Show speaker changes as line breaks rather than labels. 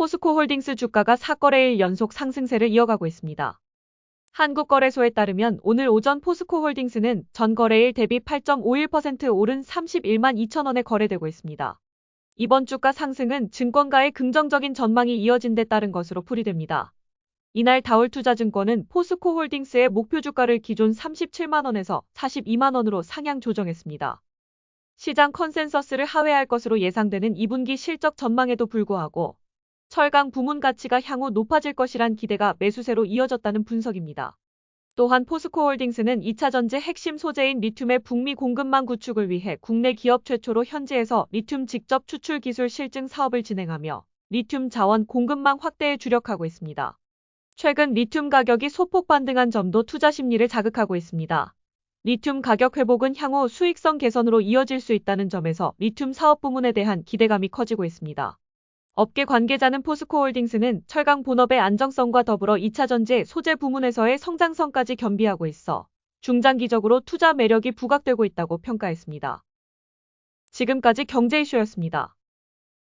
포스코 홀딩스 주가가 4거래일 연속 상승세를 이어가고 있습니다. 한국거래소에 따르면 오늘 오전 포스코 홀딩스는 전 거래일 대비 8.51% 오른 31만 2천원에 거래되고 있습니다. 이번 주가 상승은 증권가의 긍정적인 전망이 이어진 데 따른 것으로 풀이됩니다. 이날 다울투자증권은 포스코 홀딩스의 목표 주가를 기존 37만원에서 42만원으로 상향 조정했습니다. 시장 컨센서스를 하회할 것으로 예상되는 2분기 실적 전망에도 불구하고 철강 부문 가치가 향후 높아질 것이란 기대가 매수세로 이어졌다는 분석입니다. 또한 포스코홀딩스는 2차 전지 핵심 소재인 리튬의 북미 공급망 구축을 위해 국내 기업 최초로 현지에서 리튬 직접 추출 기술 실증 사업을 진행하며 리튬 자원 공급망 확대에 주력하고 있습니다. 최근 리튬 가격이 소폭 반등한 점도 투자 심리를 자극하고 있습니다. 리튬 가격 회복은 향후 수익성 개선으로 이어질 수 있다는 점에서 리튬 사업 부문에 대한 기대감이 커지고 있습니다. 업계 관계자는 포스코홀딩스는 철강 본업의 안정성과 더불어 2차 전지 소재 부문에서의 성장성까지 겸비하고 있어 중장기적으로 투자 매력이 부각되고 있다고 평가했습니다. 지금까지 경제 이슈였습니다.